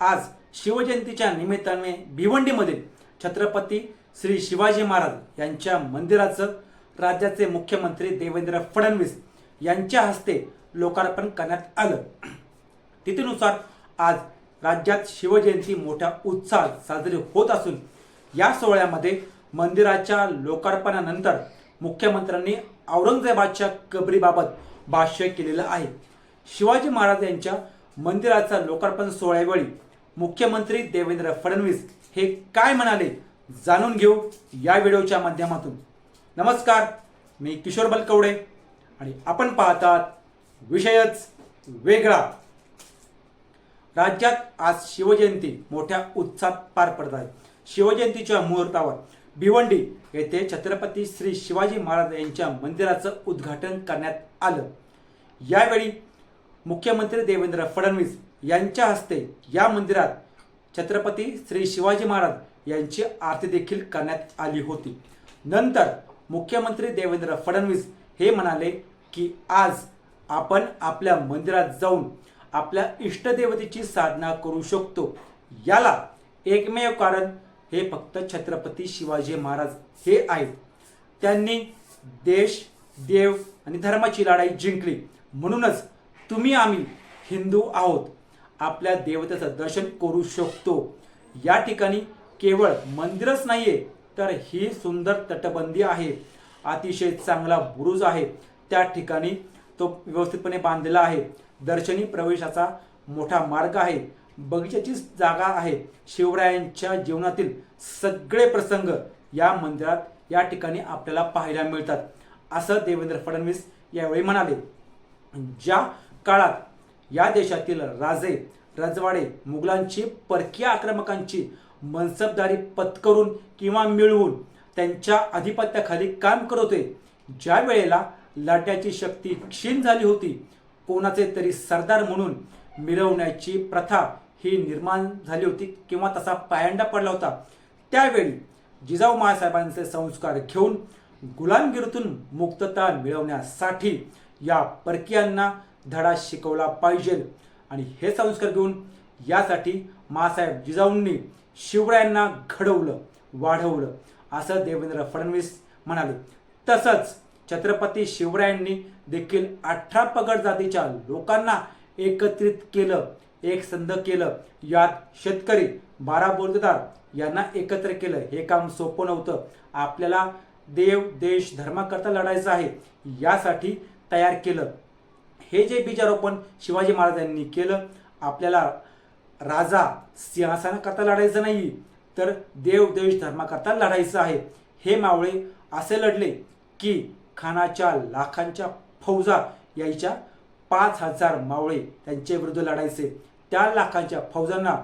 आज शिवजयंतीच्या निमित्ताने भिवंडीमधील छत्रपती श्री शिवाजी महाराज यांच्या मंदिराचं राज्याचे मुख्यमंत्री देवेंद्र फडणवीस यांच्या हस्ते लोकार्पण करण्यात आलं. तिथीनुसार आज राज्यात शिवजयंती मोठ्या उत्साहात साजरी होत असून या सोहळ्यामध्ये मंदिराच्या लोकार्पणानंतर मुख्यमंत्र्यांनी औरंगजेबाच्या कबरीबाबत भाष्य केलेलं आहे. शिवाजी महाराज यांच्या मंदिराचा लोकार्पण सोहळ्यावेळी मुख्यमंत्री देवेंद्र फडणवीस हे काय म्हणाले जाणून घेऊ या व्हिडिओच्या माध्यमातून. नमस्कार मी किशोर बलकवडे आणि आपण पाहतात विषयच वेगळा. राज्यात आज शिवजयंती मोठ्या उत्साहात पार पडत आहे. शिवजयंतीच्या मुहूर्तावर भिवंडी येथे छत्रपती श्री शिवाजी महाराज यांच्या मंदिराचं उद्घाटन करण्यात आलं. यावेळी मुख्यमंत्री देवेंद्र फडणवीस यांच्या हस्ते या मंदिरात छत्रपती श्री शिवाजी महाराज यांची आरती देखील करण्यात आली होती. नंतर मुख्यमंत्री देवेंद्र फडणवीस हे म्हणाले की आज आपण आपल्या मंदिरात जाऊन आपल्या इष्टदेवतेची साधना करू शकतो. याला एकमेव कारण हे फक्त छत्रपती शिवाजी महाराज हे आहेत. त्यांनी देश देव आणि धर्माची लढाई जिंकली. म्हणूनच तुम्ही आम्ही हिंदू आहोत. आपल्या देवतेचं दर्शन करू शकतो. या ठिकाणी केवळ मंदिरच नाहीये तर ही सुंदर तटबंदी आहे. अतिशय चांगला बुरुज आहे. त्या ठिकाणी तो व्यवस्थितपणे बांधलेला आहे. दर्शनी प्रवेशाचा मोठा मार्ग आहे. बगीचाची जागा आहे. शिवरायांच्या जीवनातील सगळे प्रसंग या मंदिरात या ठिकाणी आपल्याला पाहायला मिळतात. असं देवेंद्र फडणवीस यावेळी म्हणाले. ज्या काळात या देशातील राजे रजवाडे मुघलांची परकीय आक्रमकांची मनसबदारी पत्करून किंवा मिळवून त्यांच्या अधिपत्याखाली काम करत होते. ज्या वेळेला लढण्याची शक्ती क्षीण झाली होती कोणाचे तरी सरदार म्हणून मिरवण्याची प्रथा ही निर्माण झाली होती किंवा तसा पायंडा पडला होता. त्यावेळी जिजाऊ महासाहेबांचे संस्कार घेऊन गुलामगिरीतून मुक्तता मिळवण्यासाठी या परकीयांना धडा शिकवला पाहिजे. आणि हे संस्कार घेऊन यासाठी मासाहेब जिजाऊंनी शिवरायांना घडवलं वाढवलं असं देवेंद्र फडणवीस म्हणाले. तसंच छत्रपती शिवरायांनी देखील अठरा पगड जातीच्या लोकांना एकत्रित केलं एक संध केलं. यात शेतकरी बारा बोलदार यांना एकत्र केलं. हे काम सोपं नव्हतं. आपल्याला देव देश धर्माकरता लढायचं आहे. यासाठी तयार केलं. हे जे बीजारोपण शिवाजी महाराजांनी केलं आपल्याला राजा सिंहासनाकरता लढायचं नाही तर देव देश धर्माकरता लढायचं आहे. हे मावळे असे लढले की खानाच्या लाखांच्या फौजा यायच्या पाच हजार मावळे त्यांच्या विरुद्ध लढायचे. त्या लाखांच्या फौजांना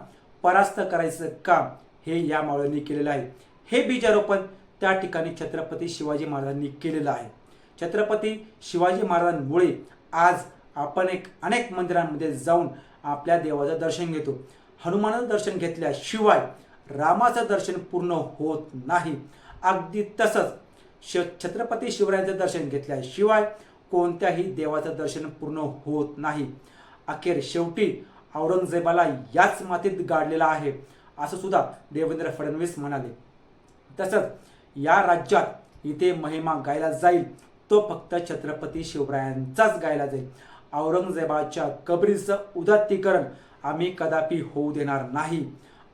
परास्त करायचं काम हे या मावळ्यांनी केलेलं आहे. हे बीजारोपण त्या ठिकाणी छत्रपती शिवाजी महाराजांनी केलेलं आहे. छत्रपती शिवाजी महाराजांमुळे आज आपण एक अनेक मंदिरांमध्ये जाऊन आपल्या देवाचं दर्शन घेतो. हनुमानाचं दर्शन घेतल्याशिवाय रामाचं दर्शन पूर्ण होत नाही. अगदी तसंच श छत्रपती शिवरायांचं दर्शन घेतल्याशिवाय कोणत्याही देवाचं दर्शन पूर्ण होत नाही. अखेर शेवटी औरंगजेबाला याच मातीत गाडलेला आहे असं सुद्धा देवेंद्र फडणवीस म्हणाले. तसंच या राज्यात इथे महिमा गायला जाईल तो फक्त छत्रपती शिवरायांचाच गायला जाईल. औरंगजेबाच्या कबरीचं उदात्तीकरण आम्ही कदापि होऊ देणार नाही.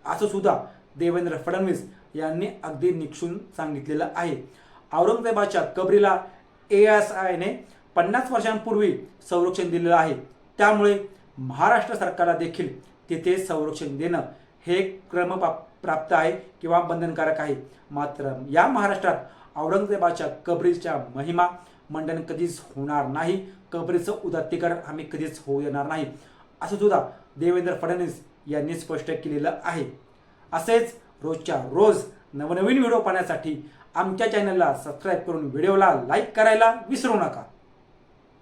असं सुद्धा देवेंद्र फडणवीस यांनी अगदी निक्षून सांगितलेलं आहे. औरंगजेबाच्या कबरीला ए एस आयने पन्नास वर्षांपूर्वी संरक्षण दिलेलं आहे. त्यामुळे महाराष्ट्र सरकारला देखील तिथे संरक्षण देणं हे क्रम प्राप्त आहे किंवा बंधनकारक आहे. मात्र या महाराष्ट्रात औरंगजेबाच्या कबरीच्या महिमा मंडन कधीच होणार नाही. कबरीचं उदात्तीकरण आम्ही कधीच होऊ येणार नाही. असं सुद्धा देवेंद्र फडणवीस यांनी स्पष्ट केलेलं आहे. असेच रोजच्या रोज नवनवीन व्हिडिओ पाहण्यासाठी आमच्या चॅनलला सबस्क्राईब करून व्हिडिओला लाईक करायला विसरू नका.